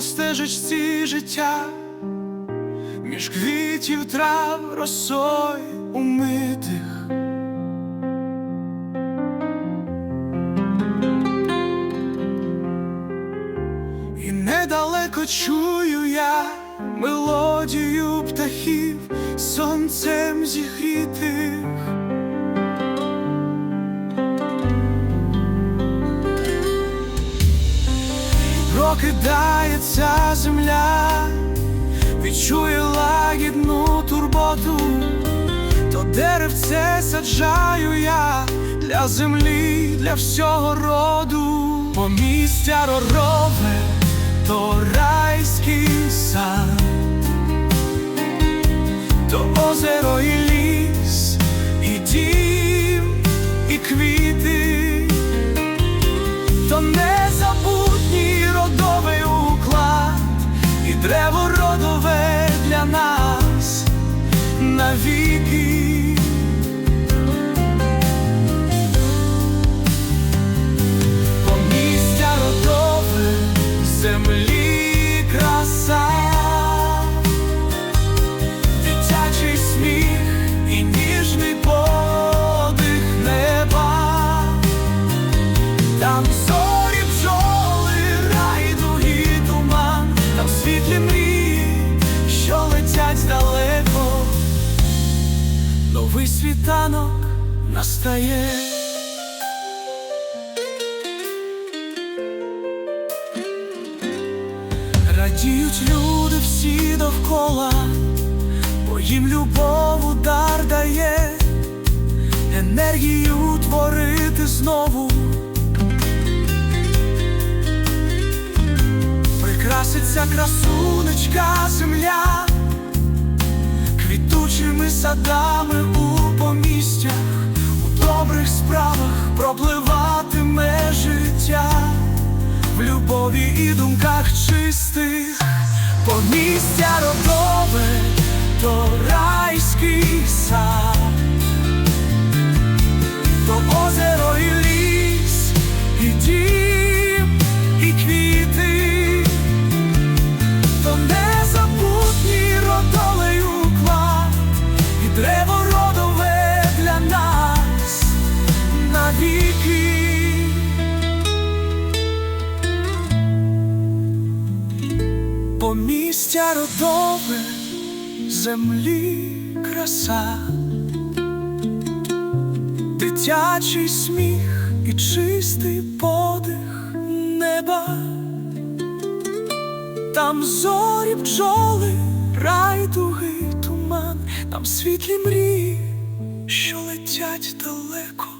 по стежечці життя, між квітів трав росой умитих. І недалеко чую я мелодію птахів сонцем зігрітих. Прокидається земля, відчує лагідну турботу, то деревце саджаю я для землі, для всього роду, помістя ророве, то райський сад, навіки. Помістя родове, землі краса, дитячий сміх і ніжний подих неба. Там новий світанок настає. Радіють люди всі довкола, бо їм любов удар дає, енергію творити знову. Прикраситься красунечка земля, квітучими садами пропливатиме життя, в любові і думках чистих, помістя родове, то райський сад, то озеро Помістя родове, землі краса, дитячий сміх і чистий подих неба. Там зорі бджоли, райдуги, туман, там світлі мрії, що летять далеко.